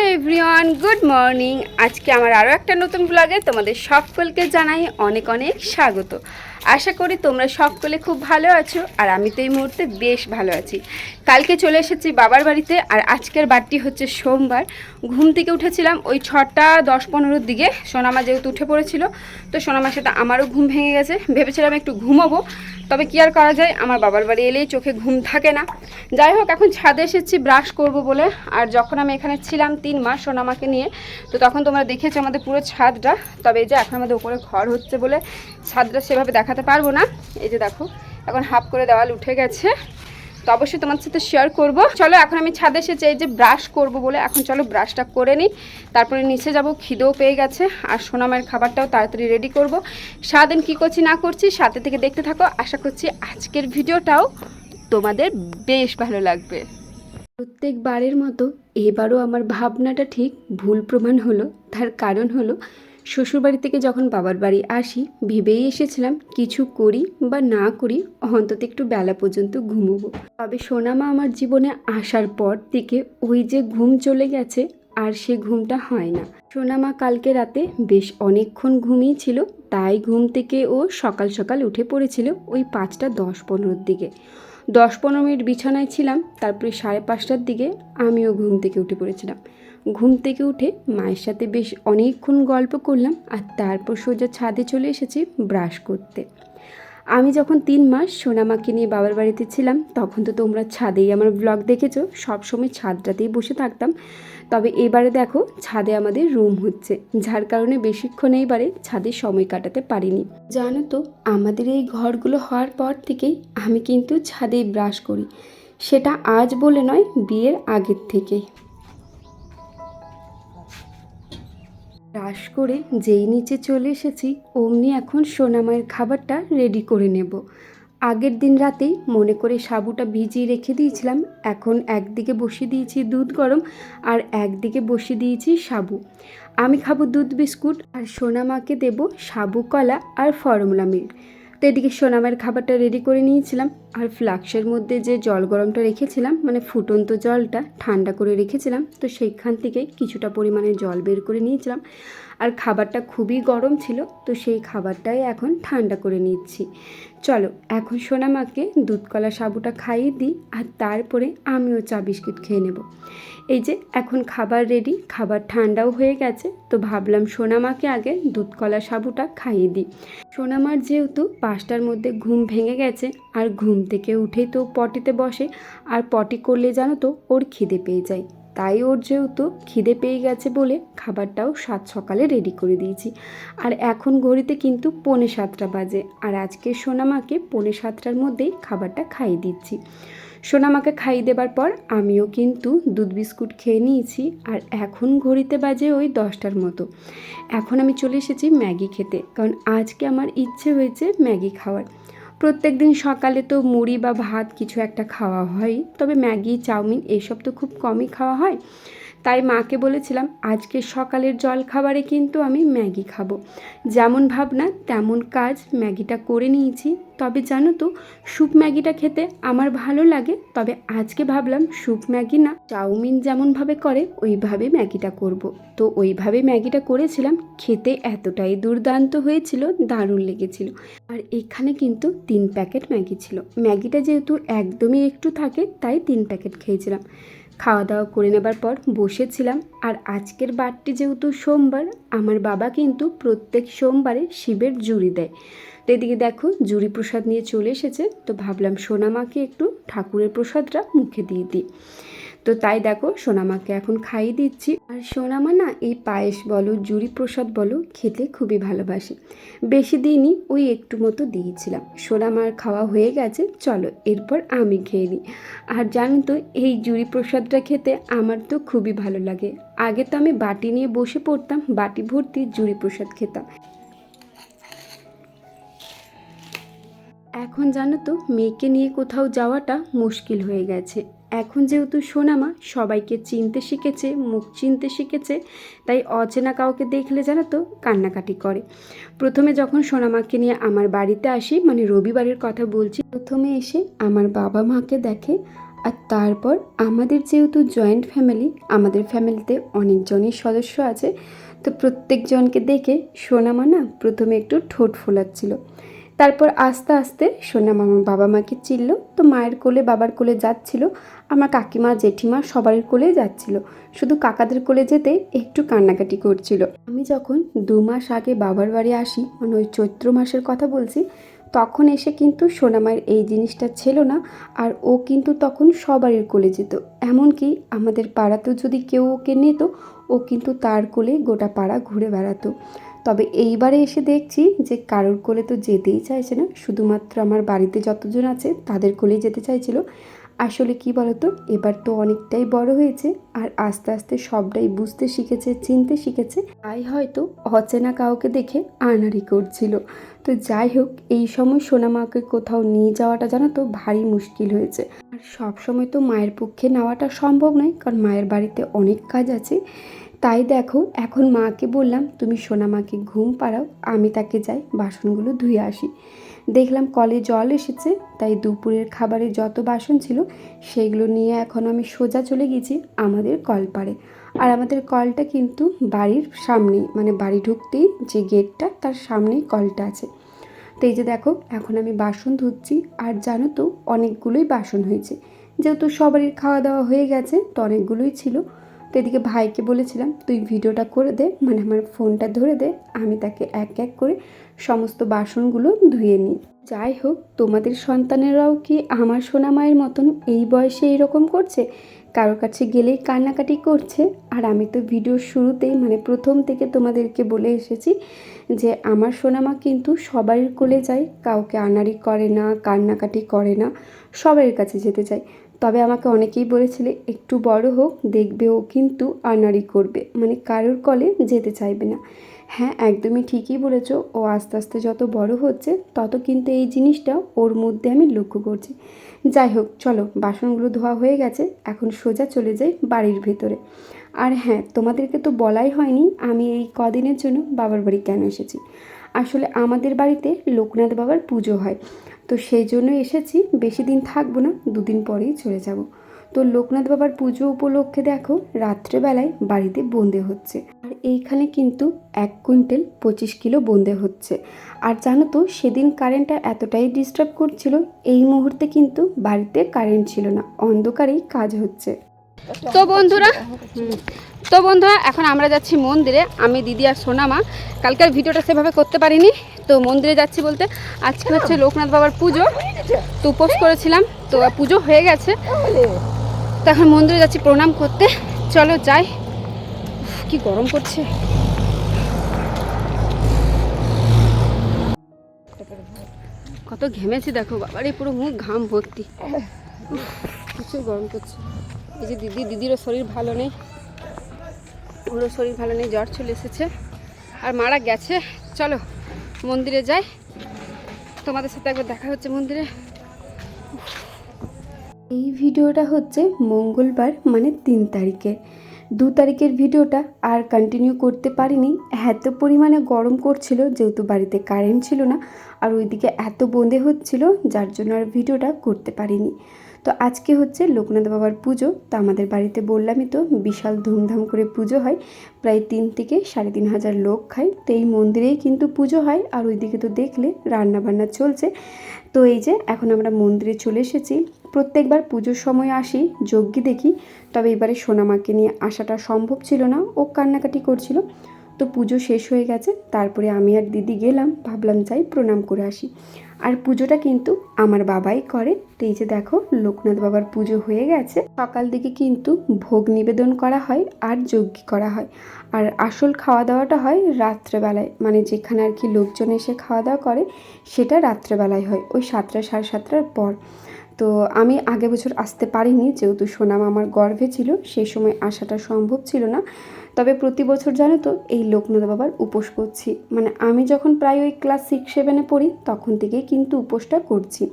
Everyone, good morning. আজকে আমার আরও একটা নতুন ব্লগে তোমাদের সকলকে জানাই অনেক অনেক স্বাগত। আশা করি তোমরা সকলে খুব ভালো আছো, আর আমি তো এই মুহূর্তে বেশ ভালো আছি। কালকে চলে এসেছি বাবার বাড়িতে, আর আজকের বারটি হচ্ছে সোমবার। ঘুম থেকে উঠেছিলাম ওই ছটা দশ পনেরোর দিকে, সোনামা যেহেতু উঠে পড়েছিল, তো সোনামার সাথে আমারও ঘুম ভেঙে গেছে। ভেবেছিলাম একটু ঘুমাবো, তবে কি আর করা যায়, আমার বাবার বাড়ি এলেই চোখে ঘুম থাকে না। যাই হোক, এখন ছাদে এসেছি ব্রাশ করব বলে, আর যখন আমি এখানে ছিলাম তিন মাস সোনামাকে নিয়ে, তো তখন তোমরা দেখেছ আমাদের পুরো ছাদটা, তবে এই যে এখন আমাদের উপরে ঘর হচ্ছে বলে ছাদটা সেভাবে দেখাতে পারব না। এই যে দেখো, এখন হাফ করে দেওয়াল উঠে গেছে। তো অবশ্যই তোমার সাথে শেয়ার করব। চলো, এখন আমি ছাদে এসেছি, এই যে ব্রাশ করব বলে। এখন চলো ব্রাশটা করে নিই। তারপরে নিচে যাব, খিদেও পেয়ে গেছে। আর সোনামের খাবারটাও তাড়াতাড়ি রেডি করব। সারাদিন কী করছি, না করছি, সাথে থেকে দেখতে থাকো। আশা করছি আজকের ভিডিওটাও তোমাদের বেশ ভালো লাগবে। প্রত্যেকবারের মতো এবারও আমার ভাবনাটা ঠিক ভুল প্রমাণ হলো। তার কারণ হলো শ্বশুরবাড়ি থেকে যখন বাবার বাড়ি আসি, ভেবেই এসেছিলাম কিছু করি বা না করি অন্তত একটু বেলা পর্যন্ত ঘুমোবো। তবে সোনামা আমার জীবনে আসার পর থেকে ওই যে ঘুম চলে গেছে আর সে ঘুমটা হয় না। সোনামা কালকে রাতে বেশ অনেকক্ষণ ঘুমিয়েছিল তাই ঘুম থেকে ও সকাল সকাল উঠে পড়েছিল ওই পাঁচটা দশ পনেরোর দিকে। দশ পনেরো মিনিট বিছানায় ছিলাম, তারপরে সাড়ে পাঁচটার দিকে আমিও ঘুম থেকে উঠে পড়েছিলাম। ঘুম থেকে উঠে মায়ের সাথে বেশ অনেকক্ষণ গল্প করলাম আর তারপর সোজা ছাদে চলে এসেছি ব্রাশ করতে। আমি যখন তিন মাস সোনামাকে নিয়ে বাবার বাড়িতে ছিলাম, তখন তো তোমরা ছাদেই আমার ব্লগ দেখেছ, সবসময় ছাদটাতেই বসে থাকতাম। তবে এবারে দেখো, ছাদে আমাদের রুম হচ্ছে, যার কারণে বেশিক্ষণ এইবারে ছাদে সময় কাটাতে পারিনি। জানো তো, আমাদের এই ঘরগুলো হওয়ার পর থেকেই আমি কিন্তু ছাদেই ব্রাশ করি। সেটা আজ বলে নয়, বিয়ের আগের থেকেই। ব্রাশ করে যেই নিচে চলে এসেছি, অমনি এখন সোনামায়ের খাবারটা রেডি করে নেব। আগের দিন রাতেই মনে করে সাবুটা ভিজিয়ে রেখে দিয়েছিলাম, এখন একদিকে বসিয়ে দিয়েছি দুধ গরম আর একদিকে বসিয়ে দিয়েছি সাবু। আমি খাব দুধ বিস্কুট আর সোনামাকে দেব সাবু কলা আর ফর্মুলা মিল্ক। তো এদিকে সোনামের খাবারটা রেডি করে নিয়েছিলাম। আর ফ্লাক্সের মধ্যে যে জল গরমটা রেখেছিলাম মানে ফুটন্ত জলটা ঠান্ডা করে রেখেছিলাম, তো সেইখান থেকে কিছুটা পরিমাণে জল বের করে নিয়েছিলাম। আর খাবারটা খুবই গরম ছিল, তো সেই খাবারটাই এখন ঠান্ডা করে নিচ্ছি। চলো, এখন সোনামাকে দুধ কলা সাবুটা খাইয়ে দিই আর তারপরে আমিও চা বিস্কিট খেয়ে নেব। এই যে, এখন খাবার রেডি খাবার ঠান্ডাও হয়ে গেছে, তো ভাবলাম সোনামাকে আগে দুধ কলা সাবুটা খাইয়ে দিই। সোনামার যেহেতু পাঁচটার মধ্যে ঘুম ভেঙে গেছে আর ঘুম থেকে উঠেই তো পটিতে বসে, আর পটি করলে জানো তো ওর খিদে পেয়ে যায়। তাই ওর যেহেতু খিদে পেয়ে গেছে বলে খাবারটাও সাত সকালে রেডি করে দিয়েছি। আর এখন ঘড়িতে কিন্তু পৌনে সাতটা বাজে। আর আজকে সোনামাকে পৌনে সাতটার মধ্যেই খাবারটা খাইয়ে দিচ্ছি। সোনামাকে খাইয়ে দেবার পর আমিও কিন্তু দুধ বিস্কুট খেয়ে নিয়েছি। আর এখন ঘড়িতে বাজে ওই দশটার মতো। এখন আমি চলে এসেছি ম্যাগি খেতে। কারণ আজকে আমার ইচ্ছে হয়েছে ম্যাগি খাওয়ার। প্রত্যেক দিন সকালে তো মুড়ি বা ভাত কিছু একটা খাওয়া হয়। তবে ম্যাগি, চাউমিন এইসব তো খুব কমই খাওয়া হয়। তাই মাকে বলেছিলাম, আজকে সকালের জল খাবারে কিন্তু আমি ম্যাগি খাব। যেমন ভাবনা, তেমন কাজ ম্যাগিটা করে নিয়েছি। তবে জানো তো, স্যুপ ম্যাগিটা খেতে আমার ভালো লাগে। তবে আজকে ভাবলাম স্যুপ ম্যাগি না, চাউমিন যেমনভাবে করে, ওইভাবে ম্যাগিটা করব। তো ওইভাবে ম্যাগিটা করেছিলাম, খেতে এতটাই দুর্দান্ত হয়েছিল, দারুণ লেগেছিল। আর এখানে কিন্তু তিন প্যাকেট ম্যাগি ছিল। ম্যাগিটা যেহেতু একদমই একটু থাকে, তাই তিন প্যাকেট খেয়েছিলাম। খাওয়া দাওয়া করে নেবার পর বসেছিলাম। আর আজকের বারটি যেহেতু সোমবার, আমার বাবা কিন্তু প্রত্যেক সোমবারে শিবের জুড়ি দেয়। তো এদিকে দেখো, জুড়ি প্রসাদ নিয়ে চলে এসেছে। তো ভাবলাম সোনামাকে একটু ঠাকুরের প্রসাদটা মুখে দিয়ে দিই। তো তাই দেখো, সোনামাকে এখন খাইয়ে দিচ্ছি। আর সোনামা না, এই পায়েস বলো, জুড়ি প্রসাদ বলো, খেতে খুবই ভালোবাসে। বেশি দিনই ওই একটু মতো দিয়েছিলাম। সোনামার খাওয়া হয়ে গেছে, চলো এরপর আমি খেয়ে নিই। আর জানো তো, এই জুড়ি প্রসাদটা খেতে আমার তো খুবই ভালো লাগে। আগে তো আমি বাটি নিয়ে বসে পড়তাম, বাটি ভর্তি জুড়ি প্রসাদ খেতাম। এখন জানো তো, মেয়েকে নিয়ে কোথাও যাওয়াটা মুশকিল হয়ে গেছে। এখন যেহেতু সোনামা সবাইকে চিনতে শিখেছে, মুখ চিনতে শিখেছে, তাই অচেনা কাউকে দেখলে জানো তো কান্নাকাটি করে। প্রথমে যখন সোনামাকে নিয়ে আমার বাড়িতে আসি মানে রবিবারের কথা বলছি, প্রথমে এসে আমার বাবা মাকে দেখে আর তারপর আমাদের যেহেতু জয়েন্ট ফ্যামিলি, আমাদের ফ্যামিলিতে অনেকজনই সদস্য আছে, তো প্রত্যেকজনকে দেখে সোনামা না প্রথমে একটু ঠোঁট ফোলাচ্ছিল। তারপর আস্তে আস্তে সোনামা আমার বাবা মাকে চিনল। তো মায়ের কোলে, বাবার কোলে যাচ্ছিল। আমার কাকিমা, জেঠিমা সবার কোলে যাচ্ছিল। শুধু কাকাদের কোলে যেতে একটু কান্নাকাটি করছিল। আমি যখন দু মাস আগে বাবার বাড়ি আসি মানে ওই চৈত্র মাসের কথা বলছি, তখন এসে কিন্তু সোনামায়ের এই জিনিসটা ছিল না, আর ও কিন্তু তখন সবারই কোলে যেত। এমনকি আমাদের পাড়াতেও যদি কেউ ওকে নিত, ও কিন্তু তার কোলে গোটা পাড়া ঘুরে বেড়াতো। তবে এইবারে এসে দেখছি যে কারোর কোলে তো যেতেই চাইছে না। শুধুমাত্র আমার বাড়িতে যতজন আছে তাদের কোলেই যেতে চাইছিল। আসলে কি বলতো, এবার তো অনেকটাই বড় হয়েছে আর আস্তে আস্তে সবটাই বুঝতে শিখেছে, চিনতে শিখেছে। তাই হয়তো অচেনা কাউকে দেখে আনাড়ি করছিল। তো যাই হোক, এই সময় সোনামাকে কোথাও নিয়ে যাওয়াটা জানো তো ভারী মুশকিল হয়েছে। আর সব সময় তো মায়ের পক্ষে নেওয়াটা সম্ভব নয়, কারণ মায়ের বাড়িতে অনেক কাজ আছে। তাই দেখো, এখন মাকে বললাম, তুমি সোনামাকে ঘুম পাড়াও, আমি তাকে যাই বাসনগুলো ধুয়ে আসি। দেখলাম কলে জল এসেছে, তাই দুপুরের খাবারের যত বাসন ছিল, সেগুলো নিয়ে এখন আমি সোজা চলে গেছি আমাদের কলপাড়ে। আর আমাদের কলটা কিন্তু বাড়ির সামনেই মানে বাড়ি ঢুকতেই যে গেটটা, তার সামনেই কলটা আছে। তো এই যে দেখো, এখন আমি বাসন ধুচ্ছি, আর জানো তো, অনেকগুলোই বাসন হয়েছে। যেহেতু সবারই খাওয়া দাওয়া হয়ে গেছে, তো অনেকগুলোই ছিল। তো এদিকে ভাইকে বলেছিলাম, তুই ভিডিওটা করে দে মানে আমার ফোনটা ধরে দে, আমি তাকে এক এক করে সমস্ত বাসনগুলো ধুয়ে নিই। যাই হোক, তোমাদের সন্তানেরাও কি আমার সোনা মায়ের মতন এই বয়সে এইরকম করছে? কারোর কাছে গেলেই কান্নাকাটি করছে। আর আমি তো ভিডিও শুরুতেই মানে প্রথম থেকে তোমাদেরকে বলে এসেছি যে আমার সোনামা কিন্তু সবারই কোলে যায়, কাউকে আনাড়ি করে না, কান্নাকাটি করে না সবার কাছে যেতে চায়। তবে আমাকে অনেকেই বলেছিলে, একটু বড় হোক দেখবে ও কিন্তু আনাড়ি করবে। মানে কারোর কলে যেতে চাইবে না। হ্যাঁ একদমই ঠিকই বলেছ। ও আস্তে আস্তে যত বড় হচ্ছে, তত কিন্তু এই জিনিসটা ওর মধ্যে আমি লক্ষ্য করছি। যাই হোক, চলো, বাসনগুলো ধোয়া হয়ে গেছে। এখন সোজা চলে যাই বাড়ির ভেতরে। আর হ্যাঁ তোমাদেরকে তো বলাই হয়নি, আমি এই কদিনের জন্য বাবার বাড়ি কেন এসেছি? আসলে আমাদের বাড়িতে লোকনাথ বাবার পুজো হয়। তো সেই জন্য এসেছি। বেশি দিন থাকব না, দুদিন পরেই চলে যাব। তো লোকনাথ বাবার পুজো উপলক্ষে দেখো, রাত্রেবেলায় বাড়িতে বন্দে হচ্ছে। আর এইখানে কিন্তু এক কুইন্টাল পঁচিশ কিলো বন্দে হচ্ছে। আর জানো তো, সেদিন কারেন্টটা এতটাই ডিস্টার্ব করছিল, এই মুহূর্তে কিন্তু বাড়িতে কারেন্ট ছিল না, অন্ধকারেই কাজ হচ্ছে। তো বন্ধুরা তো বন্ধুরা, এখন আমরা যাচ্ছি মন্দিরে। আমি দিদি আর সোনামা, কালকের ভিডিওটা সেভাবে করতে পারিনি। তো মন্দিরে যাচ্ছি বলতে। আজকে হচ্ছে লোকনাথ বাবার পুজো। তো উপোস করেছিলাম। তো পুজো হয়ে গেছে। তো এখন মন্দিরে যাচ্ছি প্রণাম করতে। চলো যাই। কি গরম করছে কত ঘেমেছি দেখো বাবার এই পুরো মুখ ঘাম ভর্তি। প্রচুর গরম করছে এই যে দিদি দিদিরও শরীর ভালো নেই। ওরও শরীর ভালো নেই জ্বর চলে এসেছে। আর মারা গেছে। চলো। মন্দিরে যাই। তোমাদের সাথে একবার দেখা হচ্ছে মন্দিরে। এই ভিডিওটা হচ্ছে মঙ্গলবার মানে তিন তারিখে। দু তারিখের ভিডিওটা আর কন্টিনিউ করতে পারিনি। এত পরিমাণে গরম করছিল, যেহেতু বাড়িতে কারেন্ট ছিল না, আর ওইদিকে এত বোঁদে হচ্ছিল, যার জন্য আর ভিডিওটা করতে পারিনি। তো আজকে হচ্ছে লোকনাথ বাবার পুজো, তো আমাদের বাড়িতে বললামই তো, বিশাল ধুমধাম করে পুজো হয়, প্রায় তিন থেকে সাড়ে তিন হাজার লোক খায়। তো এই মন্দিরেই কিন্তু পুজো হয়, আর ওইদিকে তো দেখলে রান্না বান্না চলছে। তো এই যে এখন আমরা মন্দিরে চলে এসেছি, প্রত্যেকবার পুজোর সময় আসি, যজ্ঞি দেখি, তবে এবারে সোনামাকে নিয়ে আসাটা সম্ভব ছিল না, ও কান্নাকাটি করছিল। তো পুজো শেষ হয়ে গেছে, তারপরে আমি আর দিদি গেলাম, ভাবলাম যাই প্রণাম করে আসি। আর পুজোটা কিন্তু আমার বাবাই করে, তো এই যে দেখো লোকনাথ বাবার পুজো হয়ে গেছে। সকাল দিকে কিন্তু ভোগ নিবেদন করা হয় আর যজ্ঞ করা হয়। আর আসল খাওয়া দাওয়াটা হয় রাত্রেবেলায় মানে যেখানে আর কি লোকজন এসে খাওয়া দাওয়া করে, সেটা রাত্রেবেলায় হয়, ওই সাতটা সাড়ে সাতটার পর। তো আমি আগে বছর আসতে পারিনি, যেহেতু সোনাম আমার গর্ভে ছিল সেই সময় আসাটা সম্ভব ছিল না। তবে প্রতি বছর জানো তো এই লোকনাথ বাবার উপোস করছি। মানে আমি যখন প্রায় ওই ক্লাস সিক্স সেভেনে পড়ি, তখন থেকেই কিন্তু উপোসটা করছি।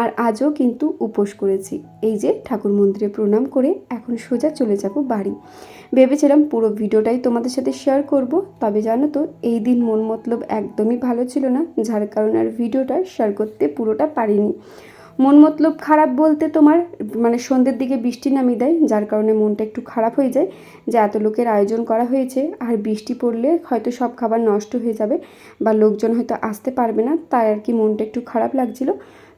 আর আজও কিন্তু উপোস করেছি। এই যে ঠাকুর মন্দিরে প্রণাম করে এখন সোজা চলে যাব বাড়ি। ভেবেছিলাম পুরো ভিডিওটাই তোমাদের সাথে শেয়ার করব, তবে জানো তো এই দিন মন মতলব একদমই ভালো ছিল না, যার কারণে আর ভিডিওটা শেয়ার করতে পুরোটা পারিনি। মন মতলব খারাপ বলতে তোমার মানে সন্ধ্যের দিকে বৃষ্টি নামিয়ে দেয়, যার কারণে মনটা একটু খারাপ হয়ে যায়। যে এত লোকের আয়োজন করা হয়েছে, আর বৃষ্টি পড়লে হয়তো সব খাবার নষ্ট হয়ে যাবে বা লোকজন হয়তো আসতে পারবে না, তাই আর কি মনটা একটু খারাপ লাগছিল।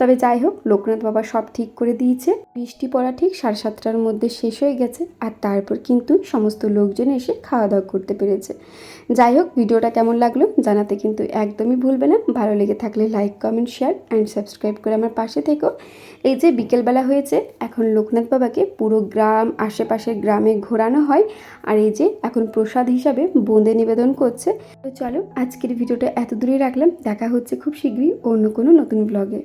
তবে যাই হোক, লোকনাথ বাবা সব ঠিক করে দিয়েছে। বৃষ্টি পড়া ঠিক সাড়ে সাতটার মধ্যে শেষ হয়ে গেছে, আর তারপর কিন্তু সমস্ত লোকজন এসে খাওয়া দাওয়া করতে পেরেছে। যাই হোক, ভিডিওটা কেমন লাগল জানাতে কিন্তু একদমই ভুলবে না। ভালো লেগে থাকলে like comment share and subscribe করে আমার পাশে থেকো। এই যে বিকেলবেলা হয়েছে, এখন লোকনাথ বাবাকে পুরো গ্রাম, আশেপাশের গ্রামে ঘোরানো হয় আর এই যে এখন প্রসাদ হিসাবে বোঁদে নিবেদন করছে। তো চলো, আজকের ভিডিওটা এত দূরেই রাখলাম। দেখা হচ্ছে খুব শীঘ্রই অন্য কোনো নতুন ব্লগে